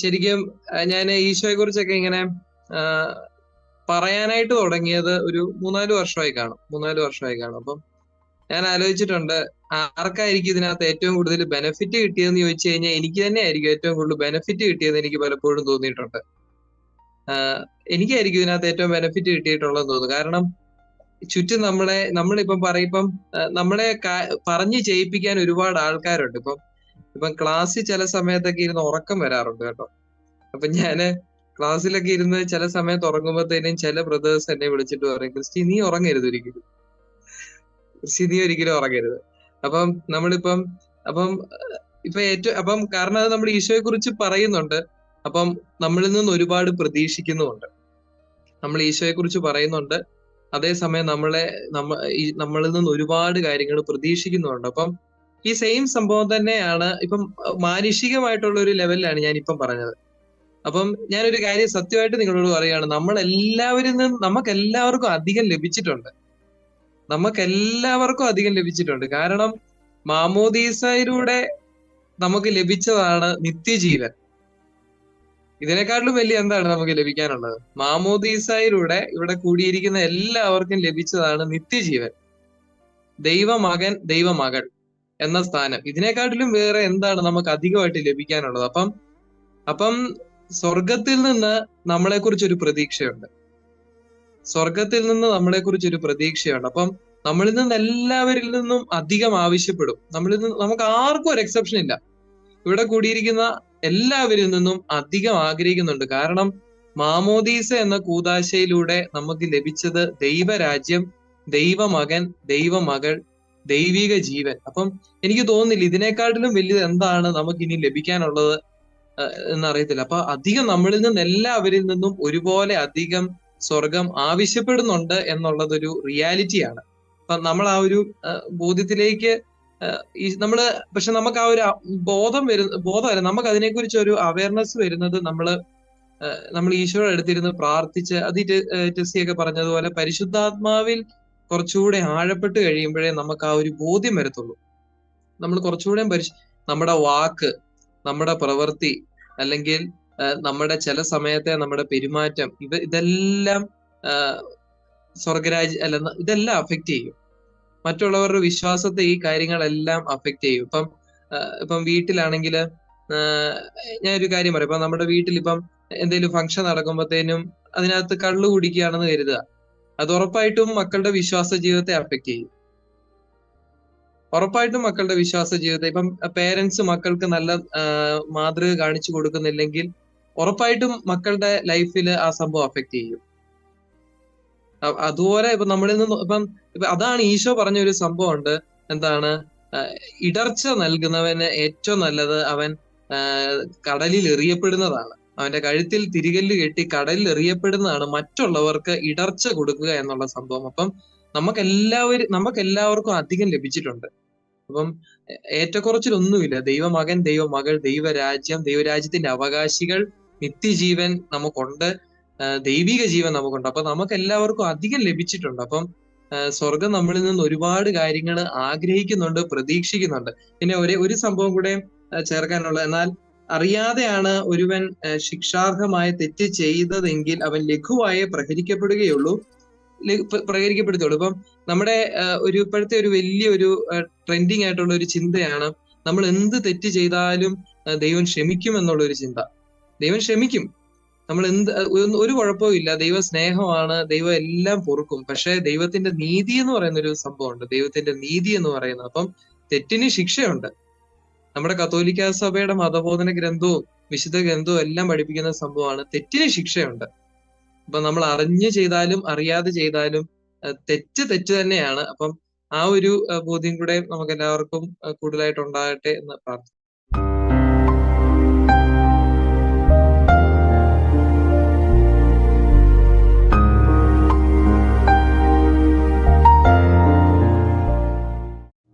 ശരിക്കും ഞാൻ ഈശോയെ കുറിച്ചൊക്കെ ഇങ്ങനെ പറയാനായിട്ട് തുടങ്ങിയത് ഒരു മൂന്നാൽ വർഷമായി കാണും. മൂന്നാൽ വർഷമായി കാണും. അപ്പം ഞാൻ ആലോചിച്ചിട്ടുണ്ട് ആർക്കായിരിക്കും ഇതിനകത്ത് ഏറ്റവും കൂടുതൽ ബെനിഫിറ്റ് കിട്ടിയതെന്ന് ചോദിച്ചു കഴിഞ്ഞാൽ എനിക്ക് തന്നെ ആയിരിക്കും ഏറ്റവും കൂടുതൽ ബെനിഫിറ്റ് കിട്ടിയതെന്ന് എനിക്ക് പലപ്പോഴും തോന്നിയിട്ടുണ്ട്. എനിക്കായിരിക്കും ഇതിനകത്ത് ഏറ്റവും ബെനിഫിറ്റ് കിട്ടിയിട്ടുള്ളതെന്ന് തോന്നുന്നു. കാരണം ചുറ്റും നമ്മളെ നമ്മളിപ്പം പറയിപ്പം നമ്മളെ പറഞ്ഞു ചെയ്യിപ്പിക്കാൻ ഒരുപാട് ആൾക്കാരുണ്ട്. ഇപ്പം ഇപ്പം ക്ലാസ്സിൽ ചില സമയത്തൊക്കെ ഇരുന്ന് ഉറക്കം വരാറുണ്ട് കേട്ടോ. അപ്പൊ ഞാൻ ക്ലാസ്സിലൊക്കെ ഇരുന്ന് ചില സമയത്ത് ഉറങ്ങുമ്പോഴത്തേനും ചില ബ്രദേഴ്സ് എന്നെ വിളിച്ചിട്ട് പറയും ക്രിസ്റ്റി നീ ഉറങ്ങരുത് ഒരിക്കലും. ക്രിസ്റ്റി നീ ഒരിക്കലും ഉറങ്ങരുത്. അപ്പം നമ്മളിപ്പം അപ്പം ഇപ്പൊ ഏറ്റവും അപ്പം കാരണം അത് നമ്മൾ ഈശോയെ കുറിച്ച് പറയുന്നുണ്ട്. അപ്പം നമ്മളിൽ നിന്ന് ഒരുപാട് പ്രതീക്ഷിക്കുന്നുമുണ്ട്. നമ്മൾ ഈശോയെ കുറിച്ച് പറയുന്നുണ്ട്. അതേസമയം നമ്മളെ നമ്മ നമ്മളിൽ നിന്ന് ഒരുപാട് കാര്യങ്ങൾ പ്രതീക്ഷിക്കുന്നുണ്ട് അപ്പം ഈ സെയിം സംഭവം തന്നെയാണ് ഇപ്പം മാനുഷികമായിട്ടുള്ള ഒരു ലെവലിലാണ് ഞാൻ ഇപ്പം പറഞ്ഞത്. അപ്പം ഞാനൊരു കാര്യം സത്യമായിട്ട് നിങ്ങളോട് പറയുകയാണ്. നമ്മൾ എല്ലാവരിൽ നിന്നും നമുക്ക് എല്ലാവർക്കും അധികം ലഭിച്ചിട്ടുണ്ട്. നമുക്ക് എല്ലാവർക്കും അധികം ലഭിച്ചിട്ടുണ്ട്. കാരണം മാമോദീസയിലൂടെ നമുക്ക് ലഭിച്ചതാണ് നിത്യജീവൻ. ഇതിനെക്കാട്ടിലും വലിയ എന്താണ് നമുക്ക് ലഭിക്കാനുള്ളത്? മാമോദീസയിലൂടെ ഇവിടെ കൂടിയിരിക്കുന്ന എല്ലാവർക്കും ലഭിച്ചതാണ് നിത്യജീവൻ. ദൈവമകൻ ദൈവമകൾ. എന്ന സ്ഥാനം. ഇതിനെക്കാട്ടിലും വേറെ എന്താണ് നമുക്ക് അധികമായിട്ട് ലഭിക്കാനുള്ളത്? അപ്പം അപ്പം സ്വർഗത്തിൽ നിന്ന് നമ്മളെ കുറിച്ചൊരു പ്രതീക്ഷയുണ്ട്. സ്വർഗത്തിൽ നിന്ന് നമ്മളെ കുറിച്ചൊരു പ്രതീക്ഷയുണ്ട്. അപ്പം നമ്മളിൽ നിന്ന് എല്ലാവരിൽ നിന്നും അധികം ആവശ്യപ്പെടും. നമ്മളിൽ നിന്ന് നമുക്ക് ആർക്കും ഒരു എക്സെപ്ഷൻ ഇല്ല. ഇവിടെ കൂടിയിരിക്കുന്ന എല്ലാവരിൽ നിന്നും അധികം ആഗ്രഹിക്കുന്നുണ്ട്. കാരണം മാമോദീസ എന്ന കൂതാശയിലൂടെ നമുക്ക് ലഭിച്ചത് ദൈവരാജ്യം ദൈവമകൻ ദൈവമകൾ ദൈവിക ജീവൻ. അപ്പം എനിക്ക് തോന്നുന്നില്ല ഇതിനെക്കാട്ടിലും വലിയത് എന്താണ് നമുക്ക് ഇനി ലഭിക്കാനുള്ളത് എന്നറിയത്തില്ല. അപ്പൊ അധികം നമ്മളിൽ നിന്ന് എല്ലാവരിൽ നിന്നും ഒരുപോലെ അധികം സ്വർഗം ആവശ്യപ്പെടുന്നുണ്ട് എന്നുള്ളതൊരു റിയാലിറ്റിയാണ്. അപ്പൊ നമ്മൾ ആ ഒരു ബോധ്യത്തിലേക്ക് ഈ നമ്മൾ പക്ഷെ നമുക്ക് ആ ഒരു ബോധം വരുന്ന ബോധമല്ല നമുക്ക് അതിനെക്കുറിച്ച് ഒരു അവയർനെസ് വരുന്നത് നമ്മൾ നമ്മൾ ഈശോയുടെ അടുത്തിരുന്ന് പ്രാർത്ഥിച്ച് അത് ടെസ്സിയൊക്കെ പറഞ്ഞതുപോലെ പരിശുദ്ധാത്മാവിൽ കുറച്ചുകൂടെ ആഴപ്പെട്ട് കഴിയുമ്പോഴേ നമുക്ക് ആ ഒരു ബോധ്യം വരത്തുള്ളൂ. നമ്മൾ കുറച്ചുകൂടെ പരിശ നമ്മുടെ വാക്ക് നമ്മുടെ പ്രവൃത്തി അല്ലെങ്കിൽ നമ്മുടെ ചില സമയത്തെ നമ്മുടെ പെരുമാറ്റം ഇവ ഇതെല്ലാം സ്വർഗരാജ് അല്ല ഇതെല്ലാം അഫക്റ്റ് ചെയ്യും. മറ്റുള്ളവരുടെ വിശ്വാസത്തെ ഈ കാര്യങ്ങളെല്ലാം അഫക്റ്റ് ചെയ്യും. ഇപ്പം ഇപ്പം വീട്ടിലാണെങ്കിൽ ഞാനൊരു കാര്യം പറയാം. ഇപ്പൊ നമ്മുടെ വീട്ടിൽ ഇപ്പം എന്തെങ്കിലും ഫംഗ്ഷൻ നടക്കുമ്പോഴത്തേനും അതിനകത്ത് കള്ളു കുടിക്കുകയാണെന്ന് കരുതുക. അത് ഉറപ്പായിട്ടും മക്കളുടെ വിശ്വാസ ജീവിതത്തെ അഫക്റ്റ് ചെയ്യും. ഉറപ്പായിട്ടും മക്കളുടെ വിശ്വാസ ജീവിതത്തെ ഇപ്പം പേരൻസ് മക്കൾക്ക് നല്ല മാതൃക കാണിച്ചു കൊടുക്കുന്നില്ലെങ്കിൽ ഉറപ്പായിട്ടും മക്കളുടെ ലൈഫിൽ ആ സംഭവം അഫക്റ്റ് ചെയ്യും. അതുപോലെ ഇപ്പൊ നമ്മളിൽ നിന്ന് ഇപ്പം ഇപ്പൊ അതാണ് ഈശോ പറഞ്ഞ ഒരു സംഭവം ഉണ്ട് എന്താണ് ഇടർച്ച നൽകുന്നവന് ഏറ്റവും നല്ലത് അവൻ കടലിൽ എറിയപ്പെടുന്നതാണ്. അവന്റെ കഴുത്തിൽ തിരികല്ല് കെട്ടി കടലിൽ എറിയപ്പെടുന്നതാണ് മറ്റുള്ളവർക്ക് ഇടർച്ച കൊടുക്കുക എന്നുള്ള സംഭവം. അപ്പം നമുക്ക് എല്ലാവരും നമുക്ക് എല്ലാവർക്കും അധികം ലഭിച്ചിട്ടുണ്ട്. അപ്പം ഏറ്റക്കുറച്ചിലൊന്നുമില്ല. ദൈവമകൻ ദൈവമകൾ ദൈവരാജ്യം ദൈവരാജ്യത്തിന്റെ അവകാശികൾ നിത്യജീവൻ നമുക്കുണ്ട്. ദൈവിക ജീവൻ നമുക്കുണ്ട്. അപ്പൊ നമുക്ക് എല്ലാവർക്കും അധികം ലഭിച്ചിട്ടുണ്ട്. അപ്പം സ്വർഗം നമ്മളിൽ നിന്ന് ഒരുപാട് കാര്യങ്ങൾ ആഗ്രഹിക്കുന്നുണ്ട് പ്രതീക്ഷിക്കുന്നുണ്ട്. പിന്നെ ഒരേ ഒരു സംഭവം കൂടെ ചേർക്കാനുള്ളത്. എന്നാൽ അറിയാതെയാണ് ഒരുവൻ ശിക്ഷാർഹമായ തെറ്റ് ചെയ്തതെങ്കിൽ അവൻ ലഘുവായേ പ്രഹരിക്കപ്പെടുകയുള്ളൂ. പ്രഹരിക്കപ്പെടുത്തുള്ളൂ ഇപ്പം നമ്മുടെ ഒരു ഇപ്പോഴത്തെ ഒരു വലിയൊരു ട്രെൻഡിങ് ആയിട്ടുള്ള ഒരു ചിന്തയാണ് നമ്മൾ എന്ത് തെറ്റ് ചെയ്താലും ദൈവം ക്ഷമിക്കും എന്നുള്ള ഒരു ചിന്ത. ദൈവം ക്ഷമിക്കും. നമ്മൾ എന്ത് ഒരു കുഴപ്പവും ഇല്ല. ദൈവ സ്നേഹമാണ്. ദൈവം എല്ലാം പൊറുക്കും. പക്ഷെ ദൈവത്തിന്റെ നീതി എന്ന് പറയുന്ന ഒരു സംഭവമുണ്ട്. ദൈവത്തിന്റെ നീതി എന്ന് പറയുന്നത്. അപ്പം തെറ്റിന് ശിക്ഷയുണ്ട്. നമ്മുടെ കത്തോലിക്ക സഭയുടെ മതബോധന ഗ്രന്ഥവും വിശുദ്ധ ഗ്രന്ഥവും എല്ലാം പഠിപ്പിക്കുന്ന സംഭവമാണ് തെറ്റിന് ശിക്ഷയുണ്ട്. അപ്പൊ നമ്മൾ അറിഞ്ഞു ചെയ്താലും അറിയാതെ ചെയ്താലും തെറ്റ് തെറ്റ് തന്നെയാണ്. അപ്പം ആ ഒരു ബോധ്യം കൂടെ നമുക്ക് എല്ലാവർക്കും കൂടുതലായിട്ട് ഉണ്ടാകട്ടെ എന്ന് പ്രാർത്ഥിക്കുന്നു.